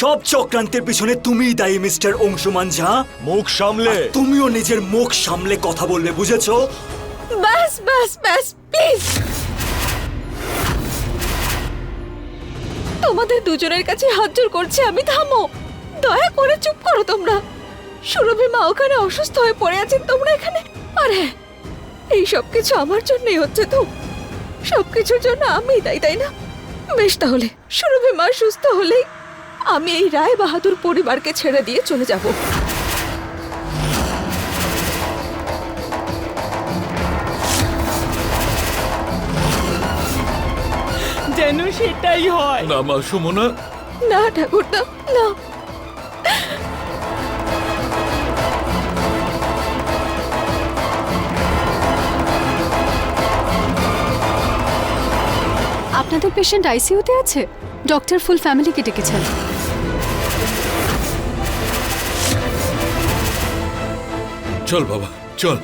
সব চক্রান্তের পিছনে তুমিই দায়ী মিস্টার অংশুমান ঝা। মুখ সামলে। তুমিও নিজের মুখ সামলে কথা বলবে বুঝেছ? ব্যাস ব্যাস ব্যাস প্লিজ তোমাদের দুজনের কাছে হাত জোর করছি আমি থামো। দয়া করে চুপ করো তোমরা। সুরভি মা ওখানে অসুস্থ হয়ে পড়ে আছেন তোমরা এখানে? আরে এই সব কিছু আমার জন্যই হচ্ছে তো। সব কিছুর জন্য আমি তাই তাই না? বেশ তাহলে সুরভি মা সুস্থ হলেই আমি এই রায় বাহাদুর পরিবারকে ছেড়ে দিয়ে চলে যাব। যেন সেটাই হয়। না মা সুমনা। না ঠাকুরদা না আপনাদের পেশেন্ট আইসিইউতে আছে? ডক্টর ফুল ফ্যামিলিকে ডেকেছেন। চল বাবা, চল।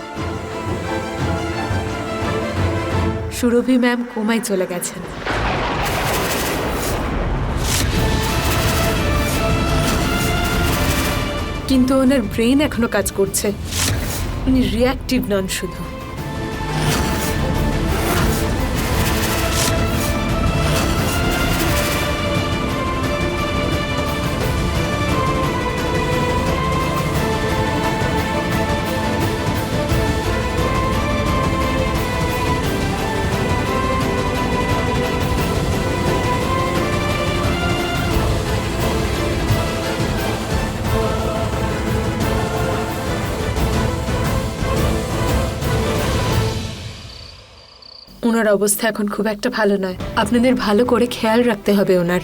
সুরভি ম্যাম কোমায় চলে গেছেন। কিন্তু ওনার ব্রেন এখনও কাজ করছে। উনি রিয়াক্টিভ নন শুধু। ওনার অবস্থা এখন খুব একটা ভালো নয়। আপনাদের ভালো করে খেয়াল রাখতে হবে ওনার।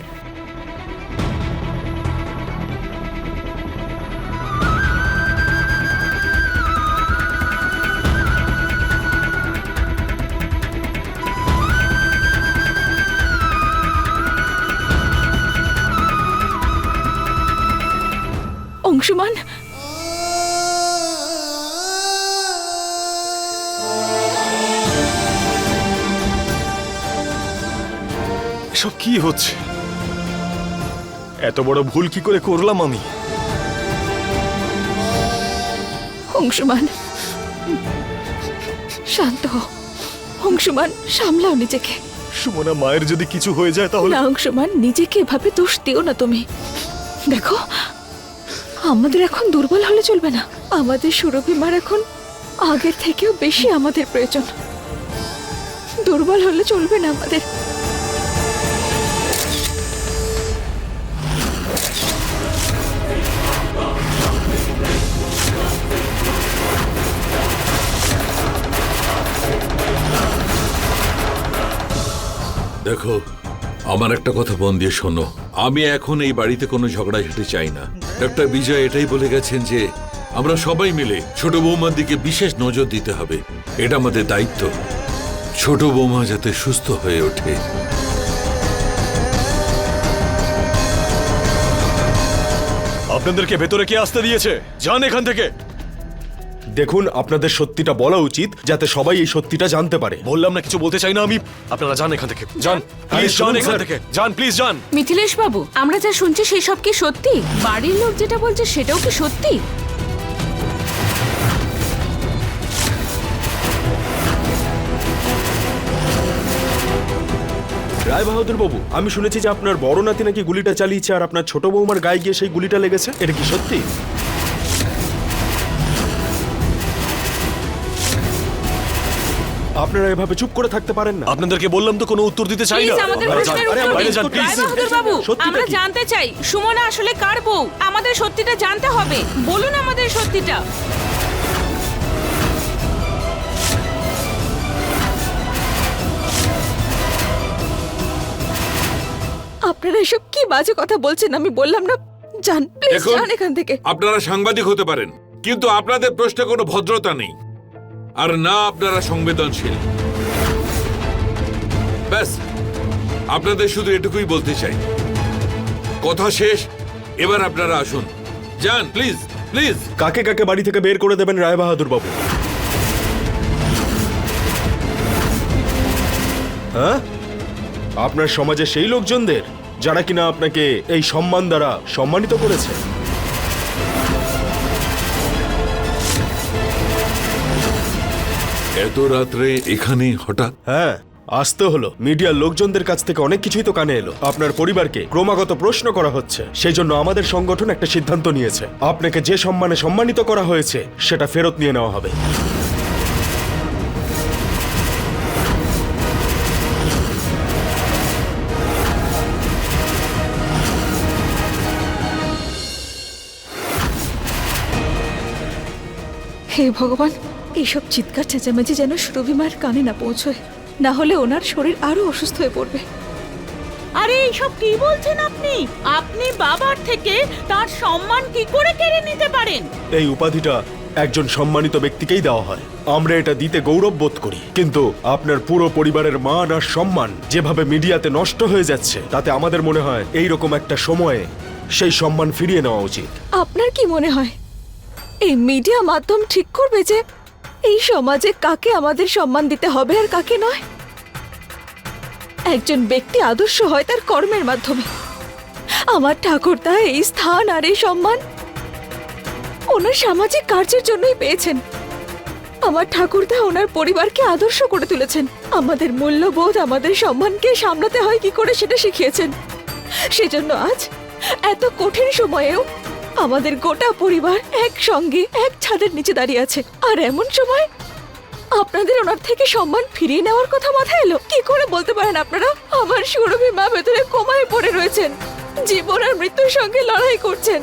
এসব কি হচ্ছে? এত বড় ভুল কি করে করলাম আমি? অংশুমান শান্ত হও। অংশুমান সামলাও নিজেকে। সুমনা মায়ের যদি কিছু হয়ে যায় তাহলে না অংশুমান নিজেকে এভাবে দোষ দিও না তুমি। দেখো আমাদের এখন দুর্বল হলে চলবে না। আমাদের সুরভিমার এখন আগের থেকেও বেশি আমাদের প্রয়োজন। দুর্বল হলে চলবে না আমাদের। দেখো, আমার একটা কথা মন দিয়ে শোনো। আমি এখন এই বাড়িতে কোনো ঝগড়াঝাটি চাই না। ডক্টর বিজয় এটাই বলে গেছেন যে, আমরা সবাই মিলে ছোট বৌমার দিকে বিশেষ নজর দিতে হবে। এটা আমাদের দায়িত্ব। ছোট বৌমা যাতে সুস্থ হয়ে ওঠে। আপনাদেরকে ভেতরে কে আসতে দিয়েছে? যান এখান থেকে। দেখুন আপনাদের সত্যিটা বলা উচিত যাতে সবাই এই সত্যিটা জানতে পারে। বললাম না কিছু বলতে চাই না আমি। আপনারা যান এখান থেকে। যান প্লিজ যান এখান থেকে। যান প্লিজ যান। মিথিলেশ বাবু আমরা যা শুনছি সেই সব কি সত্যি? বাড়ির লোক যেটা বলছে সেটাও কি সত্যি? রায় বাহাদুর বাবু আমি শুনেছি যে আপনার বড় নাতি নাকি গুলিটা চালিয়েছে আর আপনার ছোট বৌমার গায়ে গিয়ে সেই গুলিটা লেগেছে। এটা কি সত্যি? আপনারা এভাবে চুপ করে থাকতে পারেন না। আপনাদেরকে বললাম তো কোনো উত্তর দিতে চাই না। প্লিজ আমাদের প্রশ্নের আরে, উত্তর বাইরে দিন। যান প্লিজ রায়বাহাদুর বাবু সত্যিটা আমরা কি? জানতে চাই সুমনা আসলে কার বউ? আমাদের সত্যিটা জানতে হবে। বলুন আমাদের সত্যিটা। আপনারা এসব কি বাজে কথা বলছেন? আমি বললাম না। যান প্লিজ দেখুন। যান এখান থেকে। আপনারা সাংবাদিক হতে পারেন কিন্তু আপনাদের প্রশ্নে কোনো ভদ্রতা নেই। আর না আপনারা সংবেদনশীল। ব্যাস, আপনাদের শুধু এটুকুই বলতে চাই। কথা শেষ, এবার আপনারা আসুন। যান, প্লিজ প্লিজ। কাকে কাকে বাড়ি থেকে বের করে দেবেন রায় বাহাদুর বাবু? হ্যাঁ? আপনার সমাজে সেই লোকজনদের যারা কিনা আপনাকে এই সম্মান দ্বারা সম্মানিত করেছে? এত রাত্রে এখানে হঠাৎ? হ্যাঁ আসতে হলো। মিডিয়ার লোকজনদের কাছ থেকে অনেক কিছুই তো কানে এলো। আপনার পরিবারকে ক্রমাগত প্রশ্ন করা হচ্ছে। সেই জন্য আমাদের সংগঠন একটা সিদ্ধান্ত নিয়েছে। আপনাকে যে সম্মানে সম্মানিত করা হয়েছে সেটা ফেরত নিয়ে নেওয়া হবে। হে ভগবান এইসব চিৎকার চেঁচামেচি যেন সুরভি মায়ের কানে না পৌঁছয়। না হলে ওনার শরীর আরও অসুস্থ হয়ে পড়বে। আরে এইসব কি বলছেন আপনি? আপনি বাবার থেকে তার সম্মান কি করে কেড়ে নিতে পারেন? এই উপাধিটা একজন সম্মানিত ব্যক্তিকেই দেওয়া হয়। আমরা এটা দিতে গৌরব বোধ করি। কিন্তু আপনার পুরো পরিবারের মান আর সম্মান যেভাবে মিডিয়াতে নষ্ট হয়ে যাচ্ছে তাতে আমাদের মনে হয় এই রকম একটা সময়ে সেই সম্মান ফিরিয়ে নেওয়া উচিত। আপনার কি মনে হয়? এই মিডিয়া মাধ্যম ঠিক করবে যে এই সমাজে কাকে আমাদের সম্মান দিতে হবে আর কাকে নয়? একজন ব্যক্তি আদর্শ হয় তার কর্মের মাধ্যমে। আমার ঠাকুরদা এই স্থান আর এই সম্মান ওনার সামাজিক কার্যের জন্যই পেয়েছেন। আমার ঠাকুরদা ওনার পরিবারকে আদর্শ করে তুলেছেন। আমাদের মূল্যবোধ, আমাদের সম্মানকে সামলাতে হয় কি করে সেটা শিখিয়েছেন। সেজন্য আজ এত কঠিন সময়েও আমাদের গোটা পরিবার একসঙ্গে, এক ছাদের নিচে দাঁড়িয়ে আছে। আর এমন সময় আপনাদের ওনার থেকে সম্মান ফিরিয়ে নেওয়ার কথা মাথায় এলো? কি করে বলতে পারেন আপনারা? আমার সুরভি মা ভেতরে কোমায় পড়ে রয়েছেন। জীবন আর মৃত্যুর সঙ্গে লড়াই করছেন।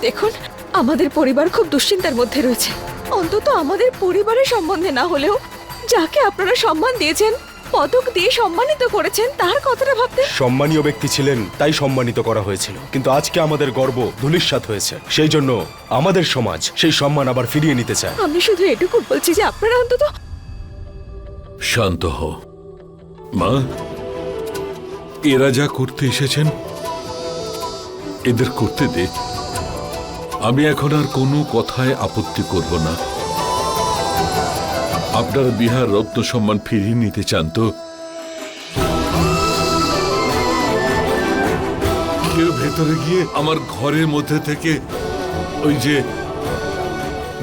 দেখুন, আমাদের পরিবার খুব দুশ্চিন্তার মধ্যে রয়েছে। অন্তত আমাদের পরিবারের সম্বন্ধে না হলেও যাকে আপনারা সম্মান দিয়েছেন পদক দিয়ে সম্মানিত করেছেন তার কথাটা ভাবতে? সম্মানীয় ব্যক্তি ছিলেন তাই সম্মানিত করা হয়েছিল। কিন্তু আজকে আমাদের গর্ব ধুলিস্বাত হয়েছে। সেই জন্য আমাদের সমাজ সেই সম্মান আবার ফিরিয়ে নিতে চায়। আমি শুধু এটুকু বলছি যে আপনারা অন্তত শান্ত হও। মা এরা যা করতে এসেছেন এদের করতে দে। আমি এখন আর কোনো কথায় আপত্তি করব না। আপনার বিহার রত্ন সম্মান ফিরিয়ে নিতে চান তো? কেউ ভেতরে গিয়ে আমার ঘরের মধ্যে থেকে ওই যে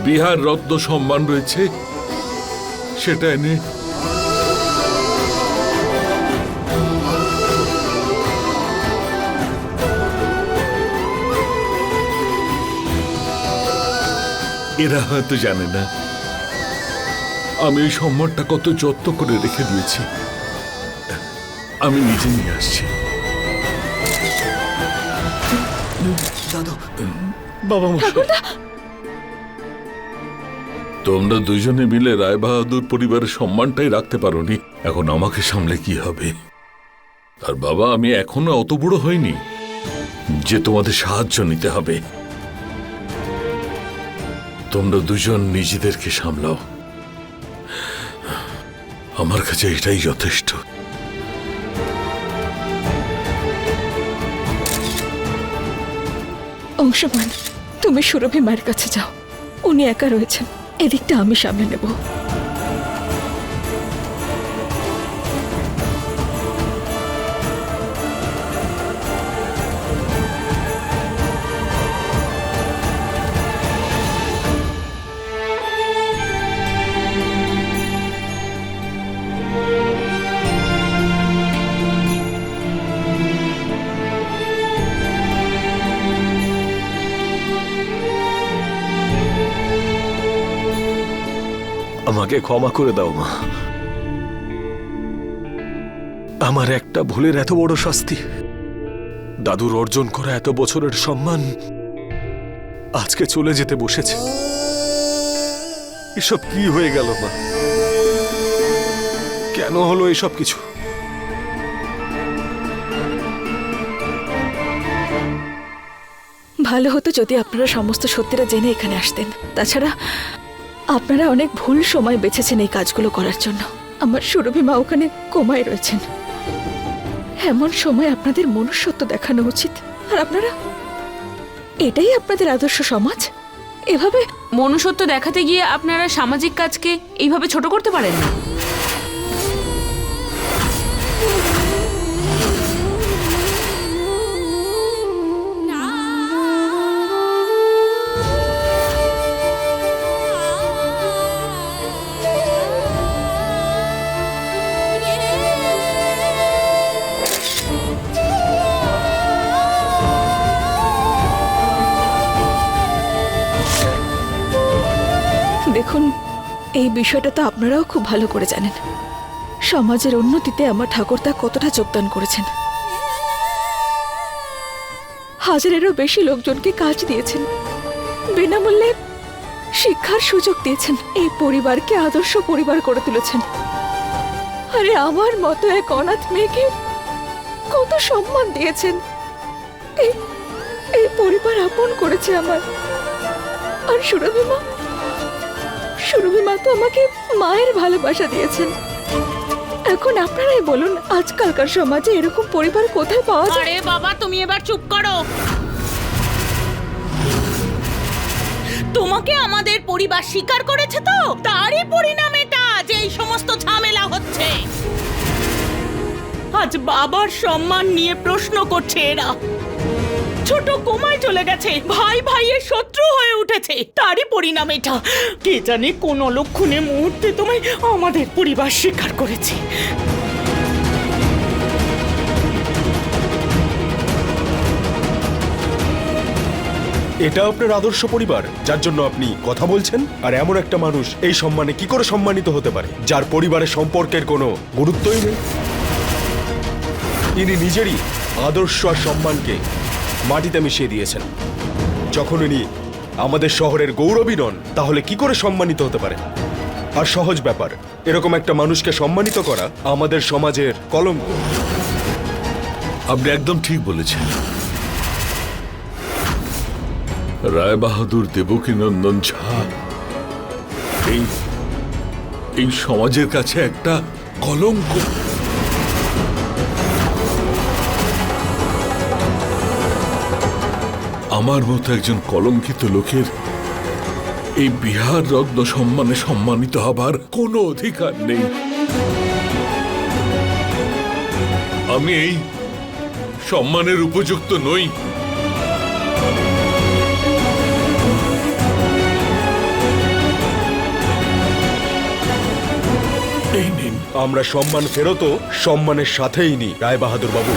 বিহার রত্ন সম্মান রয়েছে, সেটা এনে এরা হয়তো জানে না। আমি এই সম্মানটা কত যত্ন করে রেখে দিয়েছি। আমি নিজে নিয়ে আসছি। দাদু। বাবা মশাই। তোমরা দুজনে মিলে রায় বাহাদুর পরিবারের সম্মানটাই রাখতে পারোনি। এখন আমাকে সামলে কি হবে? আর বাবা আমি এখনও অত বুড়ো হইনি যে তোমাদের সাহায্য নিতে হবে। তোমরা দুজন নিজেদেরকে সামলাও। আমার কাছে এটাই যথেষ্ট। অংশমান, তুমি সুরভি মায়ের কাছে যাও। উনি একা রয়েছেন। এদিকটা আমি সামলে নেব। আমাকে ক্ষমা করে দাও, মা। আমার একটা ভুলের এত বড় শাস্তি। দাদুর অর্জন করা এত বছরের সম্মান আজকে চলে যেতে বসেছে। এসব কি হয়ে গেল, মা? কেন হলো এসব কিছু? ভালো হতো যদি আপনারা সমস্ত সত্যিটা জেনে এখানে আসতেন। তাছাড়া আপনারা অনেক ভুল সময় বেছেছেন এই কাজগুলো করার জন্য। আমার সুরভি মা ওখানে কোমায় রয়েছেন। এমন সময় আপনাদের মনুষ্যত্ব দেখানো উচিত। আর আপনারা? এটাই আপনাদের আদর্শ সমাজ? এভাবে মনুষ্যত্ব দেখাতে গিয়ে আপনারা সামাজিক কাজকে এইভাবে ছোট করতে পারেন না। বিষয়টা তো আপনারাও খুব ভালো করে জানেন। সমাজের উন্নতিতে আমার ঠাকুরদা কতটা যোগদান করেছেন। হাজারেরও বেশি লোকজনকে কাজ দিয়েছেন। বিনামূল্যে শিক্ষার সুযোগ দিয়েছেন। এই পরিবারকে আদর্শ পরিবার করে তুলেছেন। আরে আমার মতো এক অনাথ মেয়েকে কত সম্মান দিয়েছেন। এই এই পরিবার আপন করেছে আমার। আর সুরভি মা সুরভি মা তো আমাকে মায়ের ভালোবাসা দিয়েছেন। এখন আপনারাই বলুন, আজকালকার সমাজে এরকম পরিবার কোথায় পাওয়া যায়? বাবা, তুমি এবার চুপ করো। তোমাকে আমাদের পরিবার স্বীকার করেছে তো? তারই পরিণাম এটা যে এই সমস্ত ঝামেলা হচ্ছে। আজ বাবার সম্মান নিয়ে প্রশ্ন করছে এরা। ছোট কোমায় চলে গেছে। ভাই ভাইয়ের শত্রু হয়ে উঠেছে। তারই পরিণাম এটা। কে জানে কোন অলক্ষণে মুহূর্তে তোমায় আমাদের পরিবার স্বীকার করেছে। এটা আপনার আদর্শ পরিবার, যার জন্য আপনি কথা বলছেন, আর এমন একটা মানুষ এই সম্মানে কি করে সম্মানিত হতে পারে? যার পরিবারের সম্পর্কের কোনো গুরুত্বই নেই। ইনি নিজেরই আদর্শ আর সম্মানকে মাটিতে মিশিয়ে দিয়েছেন। যখন উনি আমাদের শহরের গৌরবী নন, তাহলে কি করে সম্মানিত হতে পারে? আর সহজ ব্যাপার, এরকম একটা মানুষকে সম্মানিত করা আমাদের সমাজের কলঙ্ক। আপনি একদম ঠিক বলেছেন। রায় বাহাদুর দেবকী নন্দন ঝা, এই এই সমাজের কাছে একটা কলঙ্ক। আমার মতো একজন কলঙ্কিত লোকের এই বিহার রত্ন সম্মানে সম্মানিত হবার কোনো অধিকার নেই। আমি এই সম্মানের উপযুক্ত নই। আমরা সম্মান ফেরত সম্মানের সাথেই নি রায় বাহাদুর বাবু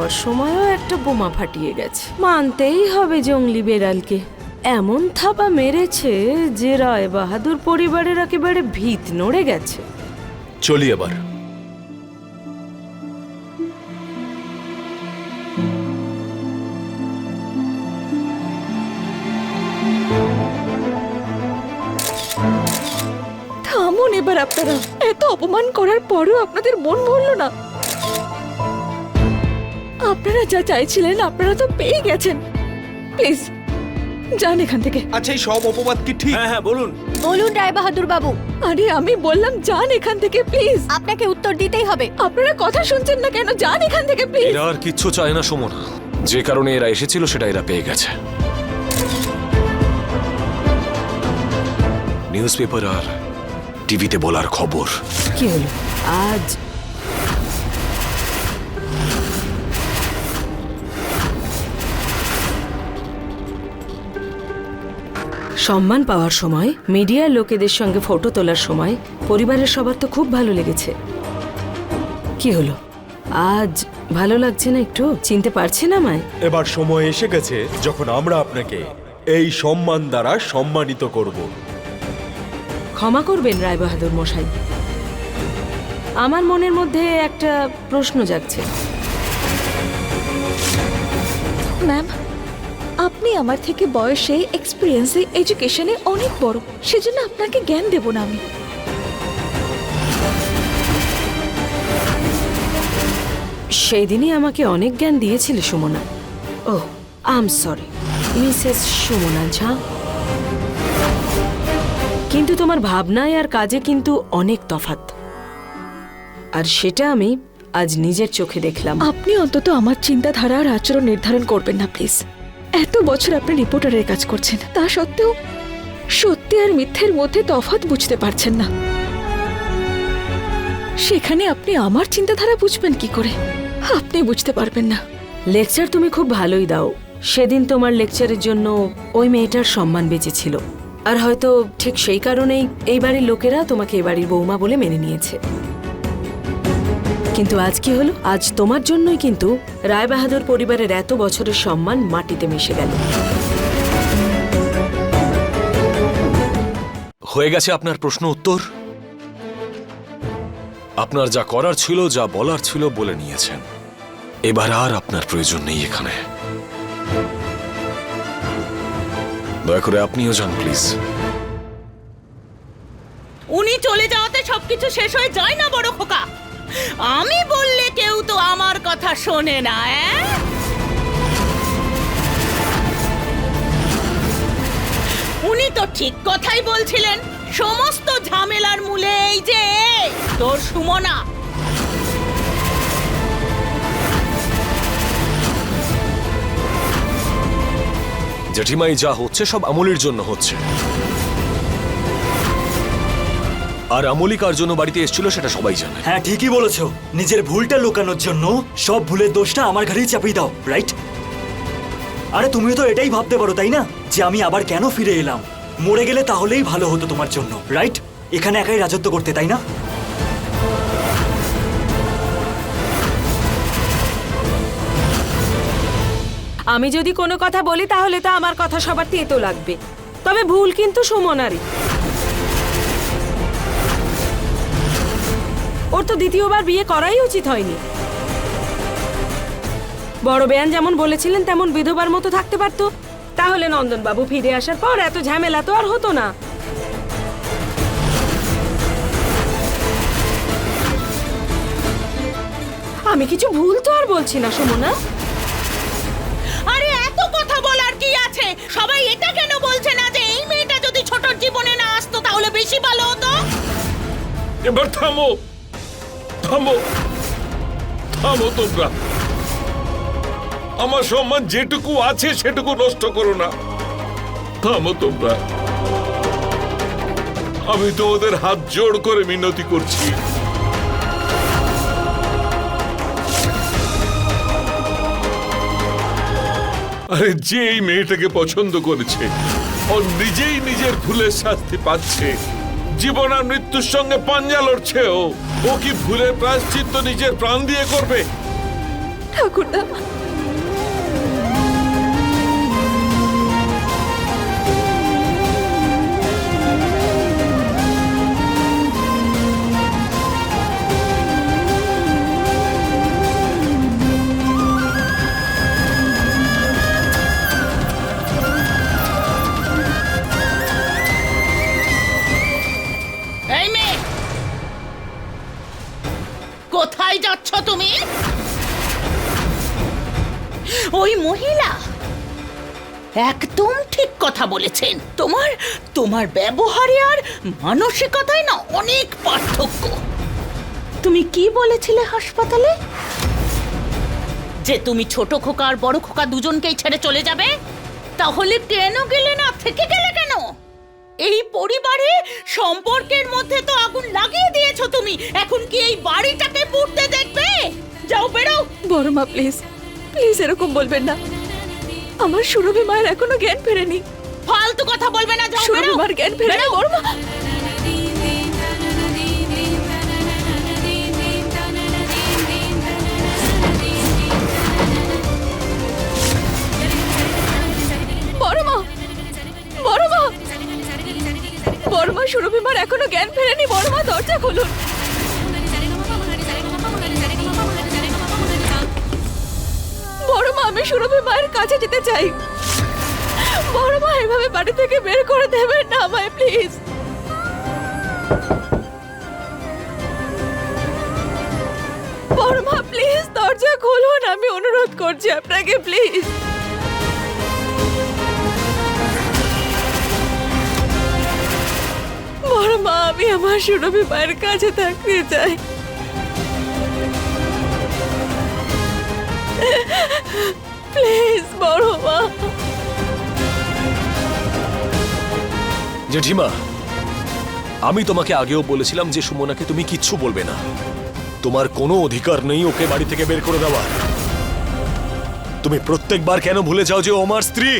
যাওয়ার সময়ও একটা বোমা ফাটিয়ে গেছে। মানতেই হবে জঙ্গলি বেড়ালকে। এমন থাবা মেরেছে যে রায় বাহাদুর পরিবারের একেবারে ভিত নড়ে গেছে। চলি এবার থামুন এবার আপনারা। এত অপমান করার পরেও আপনাদের মন ভরল না। আপনারা যা চাইছিলেন আপনারা তো পেয়ে গেছেন। প্লিজ যান এখান থেকে। আচ্ছা এই সব অপবাদ কি ঠিক? হ্যাঁ হ্যাঁ বলুন। বলুন রায় বাহাদুর বাবু। আরে আমি বললাম যান এখান থেকে প্লিজ। আপনাকে উত্তর দিতেই হবে। আপনারা কথা শুনছেন না কেন? যান এখান থেকে প্লিজ। এরা আর কিচ্ছু চায় না সুমন। যে কারণে এরা এসেছিল সেটা এরা পেয়ে গেছে। নিউজ পেপার আর টিভিতে বলার খবর। কি হলো? আজ সম্মান পাওয়ার সময় মিডিয়ার লোকেদের সঙ্গে ফটো তোলার সময় পরিবারের সবার তো খুব ভালো লেগেছে। কি হলো? আজ ভালো লাগছে না একটু? চিনতে পারছেন আমায়? এবার সময় এসে গেছে যখন আমরা আপনাকে এই সম্মান দ্বারা সম্মানিত করব। ক্ষমা করবেন রায়বাহাদুর মশাই। আমার মনের মধ্যে একটা প্রশ্ন জাগছে। ম্যাম আপনি আমার থেকে বয়সে এক্সপিরিয়েন্সে এডুকেশনে অনেক বড়। সেজন্য আপনাকে জ্ঞান দেব না আমি। সেই দিনই আমাকে অনেক জ্ঞান দিয়েছিল Sumana. Oh I'm sorry Mrs Sumana Jha. কিন্তু তোমার ভাবনায় আর কাজে কিন্তু অনেক তফাৎ। আর সেটা আমি আজ নিজের চোখে দেখলাম। আপনি অন্তত আমার চিন্তাধারা আর আচরণ নির্ধারণ করবেন না প্লিজ এত বছর আপনি রিপোর্টারের কাজ করছেন। তা সত্ত্বেও সত্যি আর মিথ্যের মধ্যে তফাৎ বুঝতে পারছেন না। সেখানে আপনি আমার চিন্তাধারা বুঝবেন কি করে? আপনি বুঝতে পারবেন না। লেকচার তুমি খুব ভালোই দাও। সেদিন তোমার লেকচারের জন্য ওই মেয়েটার সম্মান বেঁচেছিল। আর হয়তো ঠিক সেই কারণেই এই বাড়ির লোকেরা তোমাকে এ বাড়ির বৌমা বলে মেনে নিয়েছে। কিন্তু আজ কি হলো? আজ তোমার জন্যই কিন্তু রায়বাহাদুর পরিবারের এত বছরের সম্মান মাটিতে মিশে গেল। হয়ে গেছে আপনার প্রশ্ন উত্তর? আপনার যা করার ছিল যা বলার ছিল বলে নিয়েছেন। এবার আর আপনার প্রয়োজন নেই এখানে। দয়া করে আপনিও যান প্লিজ। উনি চলে যাওয়াতে সবকিছু শেষ হয়ে যায় না বড় খোকা। আমি বললে কেউ তো আমার কথা শোনে না উনি তো ঠিক কথাই বলছিলেন, সমস্ত ঝামেলার মূলে এই যে তোর সুমনা। জেঠিমাই যা হচ্ছে সব আমলের জন্য হচ্ছে। আর আমলি কার জন্য বাড়িতে এসেছিল সেটা সবাই জানে। হ্যাঁ ঠিকই বলেছ। নিজের ভুলটা লুকানোর জন্য সব ভুলের দোষটা আমার ঘাড়েই চাপিয়ে দাও রাইট আরে তুমিও তো এটাই ভাবতে পারো তাই না? যে আমি আবার কেন ফিরে এলাম? মরে গেলে তাহলেই ভালো হতো তোমার জন্য রাইট এখানে একাই রাজত্ব করতে তাই না? আমি যদি কোনো কথা বলি তাহলে তো আমার কথা সবার তেতো লাগবে। তবে ভুল কিন্তু সুমনারই। ওর তো দ্বিতীয়বার বিয়ে করাই উচিত হয়নি। বড় বেয়ান যেমন বলেছিলেন তেমন বিধবার মতো থাকতে পারতো। তাহলে নন্দনবাবু ফিরে আসার পর এত ঝামেলা তো আর হতো না। আমি কিছু ভুল তো আর বলছি না সুমনা। আরে এত কথা বলার কি আছে? সবাই এটা কেন বলছে না যে এই মেয়েটা যদি ছোটর জীবনে না আসতো তাহলে বেশি ভালো হতো? এবার থামো। থামো। থামো তোমরা। আমার সম্মান যেটুকু আছে সেটুকু নষ্ট করো না। থামো তোমরা। আমি তো ওদের হাত জোড় করে মিনতি করছি। আরে যে এই মেয়েটাকে পছন্দ করেছে, ও নিজেই নিজের ভুলের শাস্তি পাচ্ছে। জীবন আর মৃত্যুর সঙ্গে পাঞ্জা লড়ছে ও। ও কি ভুলে প্রায়শ্চিত্ত নিজের প্রাণ দিয়ে করবে? ঠাকুরদা কোথায় যাচ্ছ তুমি? ওই মহিলা একদম ঠিক কথা বলেছেন। তোমার তোমার ব্যবহারে আর মানসিকতায় না অনেক পার্থক্য। তুমি কি বলেছিলে হাসপাতালে? যে তুমি ছোট খোকা আর বড় খোকা দুজনকেই ছেড়ে চলে যাবে? তাহলে কেন গেলে না? থেকে গেলে কেন? এই পরিবারে সম্পর্কের মধ্যে তো আগুন লাগিয়ে দিয়েছ তুমি। এখন কি এই বাড়িটাকে পুড়তে দেখবে? যাও বেরো বড় মা প্লিজ। প্লিজ এরকম বলবেন না। আমার সুরভি মায়ের এখনও জ্ঞান ফেরেনি। ফালতু কথা বলবে না যাও বেরো সুরভি মার জ্ঞান ফেরেনি বেরো। বড় মা জ্ঞান ফেরেনি। বড় মা দরজা খুলুন। বড় মা আমি সুরভি মায়ের কাছে যেতে চাই। বড় মা এভাবে বাড়ি থেকে বের করে দেবেন না আমায়, প্লিজ। বড় মা প্লিজ, দরজা খুলুন। আমি অনুরোধ করছি আপনাকে, প্লিজ। আমার সুরভি মায়ের কাছে থাকতে চাই। প্লিজ বড় মা জেঠিমা, আমি তোমাকে আগেও বলেছিলাম যে সুমনাকে তুমি কিচ্ছু বলবে না। তোমার কোনো অধিকার নেই ওকে বাড়ি থেকে বের করে দেওয়ার। তুমি প্রত্যেকবার কেন ভুলে যাও যে ও আমার স্ত্রী?